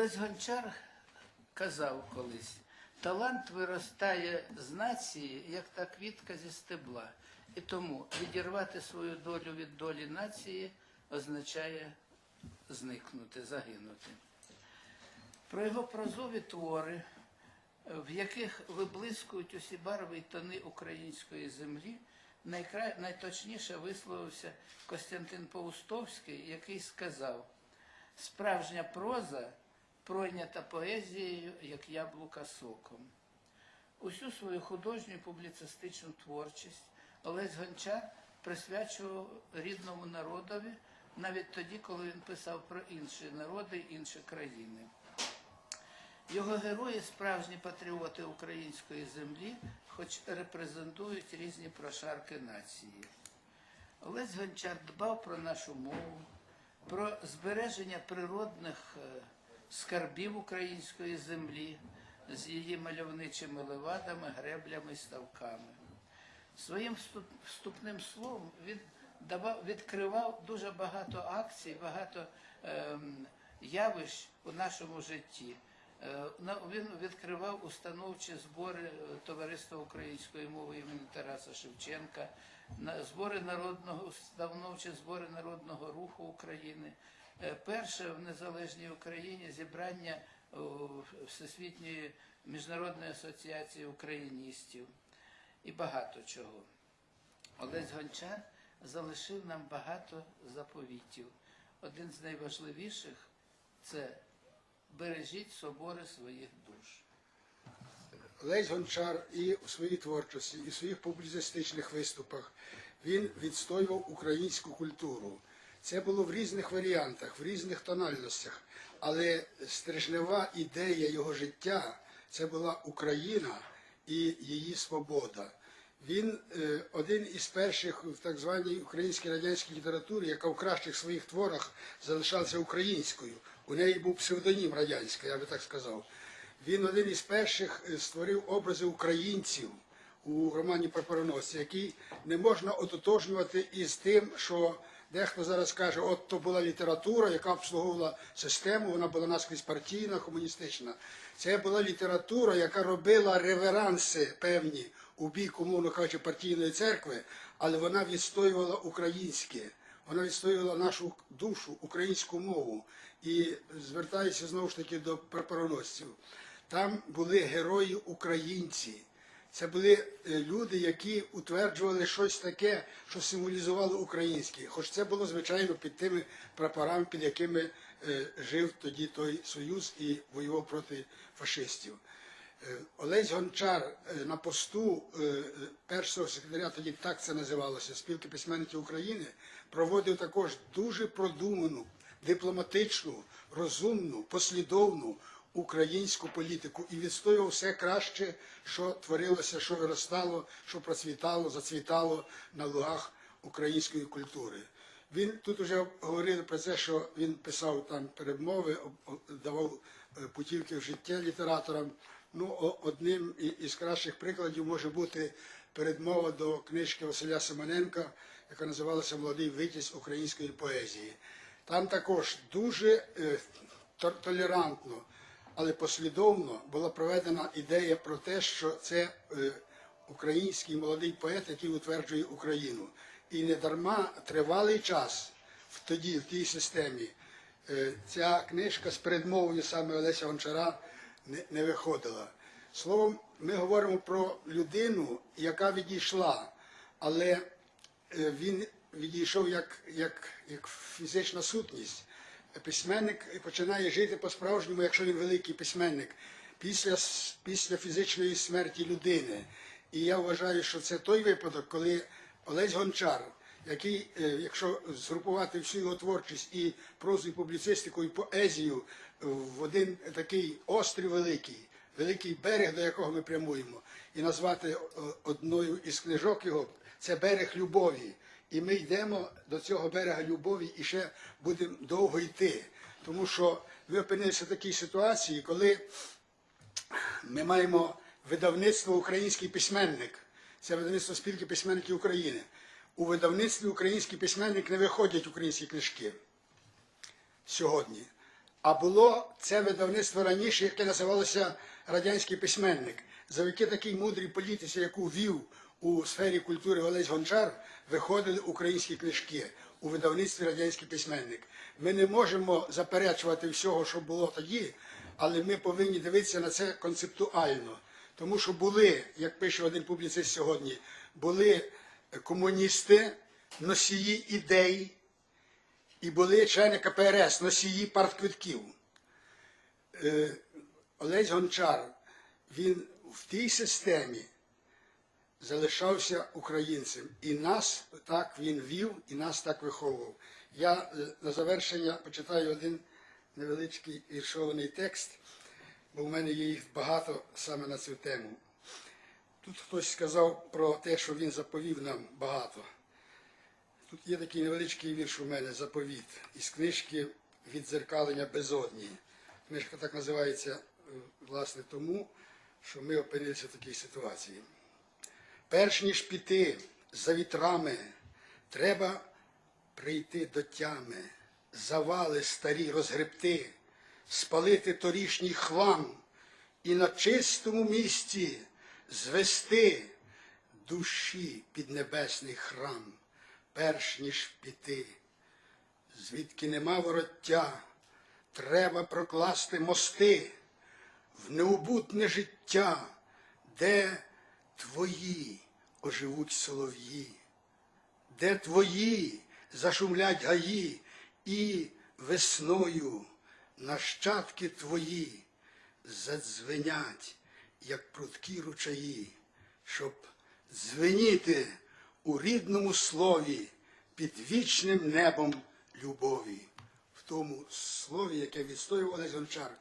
Олесь Гончар казав колись, талант виростає з нації, як та квітка зі стебла. І тому відірвати свою долю від долі нації означає зникнути, загинути. Про його прозові твори, в яких виблискують усі барви й тони української землі, найкра... найточніше висловився Костянтин Паустовський, який сказав: справжня проза пройнята поезією, як яблука соком. Усю свою художню і публіцистичну творчість Олесь Гончар присвячував рідному народові навіть тоді, коли він писав про інші народи і інші країни. Його герої справжні патріоти української землі, хоч репрезентують різні прошарки нації. Олесь Гончар дбав про нашу мову, про збереження природних е, скарбів української землі з її мальовничими левадами, греблями і ставками. Своїм вступним словом він давав, відкривав дуже багато акцій, багато ем, явищ у нашому житті. Е, Він відкривав установчі збори е, Товариства української мови імені Тараса Шевченка, збори народного, установчі збори народного руху України. Е, Перше в незалежній Україні зібрання Всесвітньої міжнародної асоціації україністів і багато чого. Олесь Гончар залишив нам багато заповітів. Один з найважливіших це бережіть собори своїх душ. Лесь Гончар і у своїй творчості, і в своїх публіцистичних виступах він відстоював українську культуру. Це було в різних варіантах, в різних тональностях. Але стрижнева ідея його життя це була Україна і її свобода. Він е, один із перших в так званій українській радянській літературі, яка в кращих своїх творах залишалася українською. У неї був псевдонім радянський, я би так сказав. Він один із перших е, створив образи українців у романі Прапороносці, які не можна ототожнювати із тим, що дехто зараз каже, от то була література, яка обслуговувала систему, вона була наскрізь партійна, комуністична. Це була література, яка робила реверанси певні у бік, умовно кажучи, партійної церкви, але вона відстоювала українське. Вона відстоювала нашу душу, українську мову. І звертаюся знову ж таки до прапороносців. Там були герої українці. Це були е, люди, які утверджували щось таке, що символізувало українське. Хоч це було, звичайно, під тими прапорами, під якими е, жив тоді той Союз і воював проти фашистів. Е, Олесь Гончар на посту першого секретаря, тоді так це називалося, спілки письменників України, проводив також дуже продуману, дипломатичну, розумну, послідовну українську політику і відстоював все краще, що творилося, що виростало, що процвітало, зацвітало на лугах української культури. Він тут вже говорили про те, що він писав там перемови, давав е, путівки в життя літераторам. Ну, одним із кращих прикладів може бути передмова до книжки Василя Семененка, яка називалася Молодий витязь української поезії. Там також дуже е, толерантно, але послідовно була проведена ідея про те, що це е, український молодий поет, який утверджує Україну. І не дарма тривалий час в тоді, в тій системі, е, ця книжка з передмовою саме Олеся Гончара не, виходила. Словом, ми говоримо про людину, яка відійшла, але е, він відійшов як, як, як фізична сутність. Письменник починає жити по-справжньому, якщо він великий письменник, після, після фізичної смерті людини. І я вважаю, що це той випадок, коли Олесь Гончар, який, е, якщо згрупувати всю його творчість і прозу, і публіцистику, і поезію в один такий острів великий, великий берег, до якого ми прямуємо, і назвати е, одною із книжок його це берег любові. І ми йдемо до цього берега любові і ще будемо довго йти. Тому що ми опинилися в такій ситуації, коли ми маємо видавництво Український письменник. Це видавництво спілки письменників України. У видавництві Український письменник не виходять українські книжки сьогодні. А було це видавництво раніше, яке називалося Радянський письменник. Завдяки такій мудрій політиці, яку вів у сфері культури Олесь Гончар, виходили українські книжки у видавництві Радянський письменник. Ми не можемо заперечувати всього, що було тоді, але ми повинні дивитися на це концептуально. Тому що були, як пише один публіцист сьогодні, були комуністи, носії ідей, і були члени КПРС, носії партквитків. Е, Олесь Гончар, він в тій системі залишався українцем. І нас так він вів, і нас так виховував. Я е, на завершення почитаю один невеличкий віршований текст, бо в мене є їх багато саме на цю тему. Тут хтось сказав про те, що він заповів нам багато. Тут є такий невеличкий вірш у мене заповіт із книжки Відзеркалення безодні. Книжка так називається, е, власне, тому, що ми опинилися в такій ситуації. Перш ніж піти за вітрами, треба прийти до тями, завали старі розгребти, спалити торішній хлам і на чистому місці звести душі під небесний храм, перш ніж піти. Звідки нема вороття, треба прокласти мости в неубутне життя, де твої оживуть солов'ї, де твої зашумлять гаї, і весною нащадки твої задзвенять, як прудкі ручаї, щоб дзвеніти у рідному слові під вічним небом любові. В тому слові, яке відстоював Олесь Гончар,